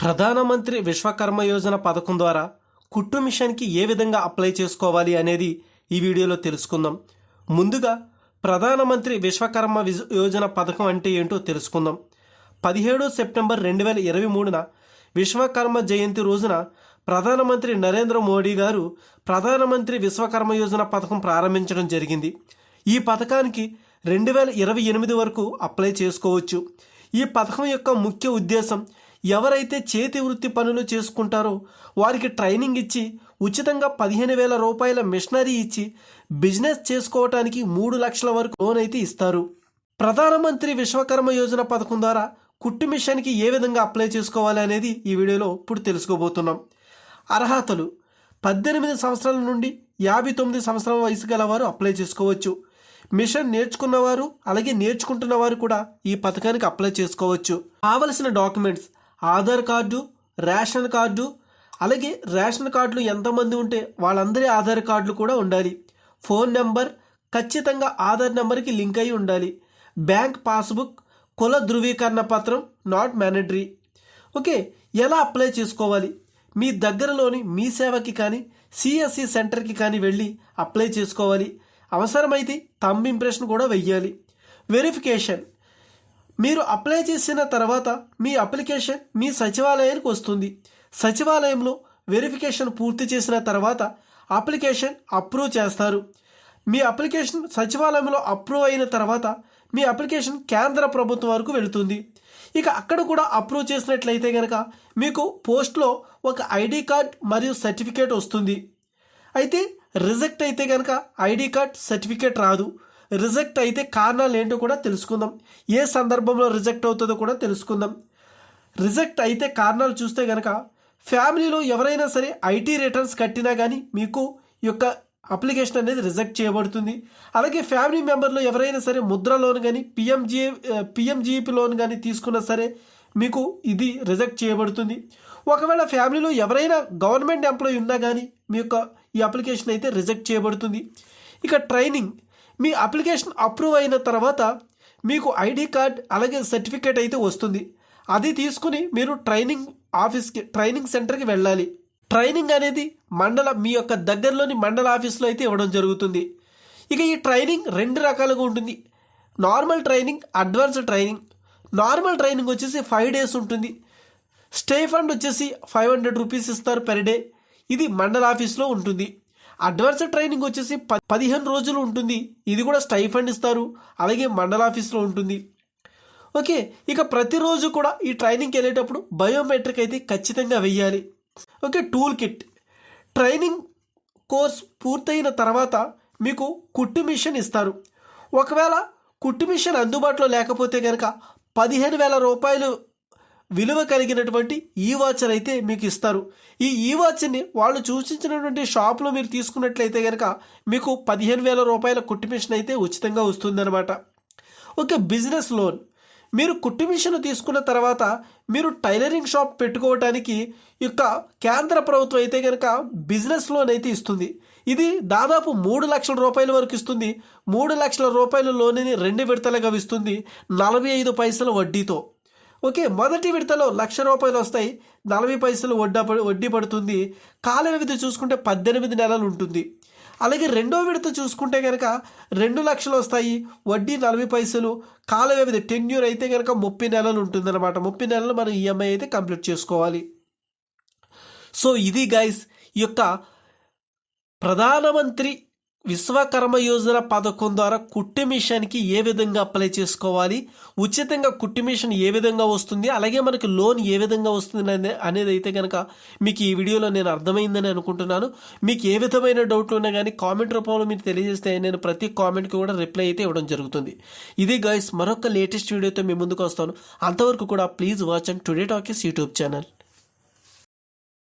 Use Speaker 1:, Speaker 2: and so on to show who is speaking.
Speaker 1: ప్రధానమంత్రి విశ్వకర్మ యోజన పథకం ద్వారా కుట్టు మిషన్కి ఏ విధంగా అప్లై చేసుకోవాలి అనేది ఈ వీడియోలో తెలుసుకుందాం. ముందుగా ప్రధానమంత్రి విశ్వకర్మ యోజన పథకం అంటే ఏంటో తెలుసుకుందాం. పదిహేడు సెప్టెంబర్ రెండు వేల ఇరవై మూడున విశ్వకర్మ జయంతి రోజున ప్రధానమంత్రి నరేంద్ర మోడీ గారు ప్రధానమంత్రి విశ్వకర్మ యోజన పథకం ప్రారంభించడం జరిగింది. ఈ పథకానికి రెండు వేల ఇరవై ఎనిమిది వరకు అప్లై చేసుకోవచ్చు. ఈ పథకం యొక్క ముఖ్య ఉద్దేశం ఎవరైతే చేతి వృత్తి పనులు చేసుకుంటారో వారికి ట్రైనింగ్ ఇచ్చి ఉచితంగా పదిహేను వేల రూపాయల మిషనరీ ఇచ్చి బిజినెస్ చేసుకోవటానికి మూడు లక్షల వరకు లోన్ అయితే ఇస్తారు. ప్రధానమంత్రి విశ్వకర్మ యోజన పథకం ద్వారా కుట్టు మిషన్కి ఏ విధంగా అప్లై చేసుకోవాలి అనేది ఈ వీడియోలో ఇప్పుడు తెలుసుకోబోతున్నాం. అర్హతలు పద్దెనిమిది సంవత్సరాల నుండి యాభై తొమ్మిది సంవత్సరాల వయసు గలవారు అప్లై చేసుకోవచ్చు. మిషన్ నేర్చుకున్నవారు అలాగే నేర్చుకుంటున్న వారు కూడా ఈ పథకానికి అప్లై చేసుకోవచ్చు. కావలసిన documents Aadhaar card ration card అలాగే రేషన్ కార్డులు ఎంతమంది ఉంటే వాళ్ళందరి ఆధార్ కార్డులు కూడా ఉండాలి. ఫోన్ నెంబర్ ఖచ్చితంగా ఆధార్ నెంబర్కి లింక్ అయి ఉండాలి. బ్యాంక్ పాస్బుక్ కుల ధృవీకరణ పత్రం నాట్ మ్యానడరీ ఓకే ఎలా అప్లై చేసుకోవాలి? మీ దగ్గరలోని మీ సేవకి కానీ సిఎస్సి సెంటర్కి కానీ వెళ్ళి అప్లై చేసుకోవాలి. అవసరమైతే థంబ్ ఇంప్రెషన్ కూడా వెయ్యాలి. వెరిఫికేషన్. మీరు అప్లై చేసిన తర్వాత మీ అప్లికేషన్ మీ సచివాలయానికి వస్తుంది. సచివాలయంలో వెరిఫికేషన్ పూర్తి చేసిన తర్వాత అప్లికేషన్ అప్రూవ్ చేస్తారు. మీ అప్లికేషన్ సచివాలయంలో అప్రూవ్ అయిన తర్వాత మీ అప్లికేషన్ కేంద్ర ప్రభుత్వం వరకు వెళుతుంది. ఇక అక్కడ కూడా అప్రూవ్ చేసినట్లయితే కనుక మీకు పోస్ట్లో ఒక ఐడి కార్డ్ మరియు సర్టిఫికేట్ వస్తుంది. అయితే రిజెక్ట్ అయితే కనుక ఐడి కార్డ్ సర్టిఫికేట్ రాదు. రిజెక్ట్ అయితే కారణాలు ఏంటో కూడా తెలుసుకుందాం. ఏ సందర్భంలో రిజెక్ట్ అవుతుందో కూడా తెలుసుకుందాం. రిజెక్ట్ అయితే కారణాలు చూస్తే కనుక ఫ్యామిలీలో ఎవరైనా సరే ఐటీ రిటర్న్స్ కట్టినా కానీ మీకు ఈ యొక్క అప్లికేషన్ అనేది రిజెక్ట్ చేయబడుతుంది. అలాగే ఫ్యామిలీ మెంబర్లో ఎవరైనా సరే ముద్ర లోన్ కానీ పిఎంజీ పిఎంజీపీ లోన్ కానీ తీసుకున్నా సరే మీకు ఇది రిజెక్ట్ చేయబడుతుంది. ఒకవేళ ఫ్యామిలీలో ఎవరైనా గవర్నమెంట్ ఎంప్లాయీ ఉన్నా కానీ మీ యొక్క ఈ అప్లికేషన్ అయితే రిజెక్ట్ చేయబడుతుంది. ఇక ట్రైనింగ్. మీ అప్లికేషన్ అప్రూవ్ అయిన తర్వాత మీకు ఐడి కార్డ్ అలాగే సర్టిఫికేట్ అయితే వస్తుంది. అది తీసుకుని మీరు ట్రైనింగ్ ఆఫీస్కి ట్రైనింగ్ సెంటర్కి వెళ్ళాలి. ట్రైనింగ్ అనేది మండల మీ యొక్క దగ్గరలోని మండల ఆఫీస్లో అయితే ఇవ్వడం జరుగుతుంది. ఇక ఈ ట్రైనింగ్ రెండు రకాలుగా ఉంటుంది. Normal training advance training. Normal training వచ్చేసి ఫైవ్ డేస్ ఉంటుంది. స్టే ఫండ్ వచ్చేసి ఫైవ్ హండ్రెడ్ రూపీస్ ఇస్తారు పెర్ డే. ఇది మండల ఆఫీస్లో ఉంటుంది. అడ్వాన్స్ ట్రైనింగ్ వచ్చేసి పదిహేను రోజులు ఉంటుంది. ఇది కూడా స్టైఫండ్ ఇస్తారు. అలాగే మండల ఆఫీస్లో ఉంటుంది. ఓకే ఇక ప్రతిరోజు కూడా ఈ ట్రైనింగ్కి వెళ్ళేటప్పుడు బయోమెట్రిక్ అయితే ఖచ్చితంగా వెయ్యాలి. Okay tool kit. Training course పూర్తయిన తర్వాత మీకు కుట్టు మిషన్ ఇస్తారు. ఒకవేళ కుట్టు మిషన్ అందుబాటులో లేకపోతే కనుక పదిహేను వేల రూపాయలు విలువ కలిగినటువంటి ఈ వాచర్ అయితే మీకు ఇస్తారు. ఈ ఈ వాచ్ని వాళ్ళు సూచించినటువంటి షాప్లో మీరు తీసుకున్నట్లయితే కనుక మీకు పదిహేను వేల రూపాయల కుట్టు మిషన్ అయితే ఉచితంగా వస్తుందన్నమాట. Okay business loan. మీరు కుట్టు మిషన్ తీసుకున్న తర్వాత మీరు టైలరింగ్ షాప్ పెట్టుకోవటానికి యొక్క కేంద్ర ప్రభుత్వం అయితే కనుక బిజినెస్ లోన్ అయితే ఇస్తుంది. ఇది దాదాపు మూడు లక్షల రూపాయల వరకు ఇస్తుంది. మూడు లక్షల రూపాయల లోన్ని రెండు విడతలుగా ఇస్తుంది నలభై ఐదు పైసల వడ్డీతో. ఓకే మొదటి విడతలో లక్ష రూపాయలు వస్తాయి నలభై పైసలు వడ్డా వడ్డీ పడుతుంది కాల వ్యవధి చూసుకుంటే పద్దెనిమిది నెలలు ఉంటుంది. అలాగే రెండో విడత చూసుకుంటే కనుక రెండు లక్షలు వస్తాయి వడ్డీ నలభై పైసలు కాల వ్యవధి టెన్యూర్ అయితే కనుక ముప్పై నెలలు ఉంటుందన్నమాట. ముప్పై నెలలు మనం ఈఎంఐ అయితే కంప్లీట్ చేసుకోవాలి. సో ఇది గైస్ ఈ యొక్క ప్రధానమంత్రి విశ్వకర్మ యోజన పథకం ద్వారా కుట్టి మిషన్కి ఏ విధంగా అప్లై చేసుకోవాలి? ఉచితంగా కుట్టి మిషన్ ఏ విధంగా వస్తుంది? అలాగే మనకి లోన్ ఏ విధంగా వస్తుంది అనే- అనేది అయితే కనుక మీకు ఈ వీడియోలో నేను అర్థమైందని అనుకుంటున్నాను. మీకు ఏ విధమైన డౌట్లు ఉన్నా కానీ కామెంట్ రూపంలో మీరు తెలియజేస్తే నేను ప్రతి కామెంట్కి కూడా రిప్లై అయితే ఇవ్వడం జరుగుతుంది. ఇది గైస్ మరొక లేటెస్ట్ వీడియోతో మీ ముందుకు వస్తాను. అంతవరకు కూడా please watch and Today Talkies YouTube channel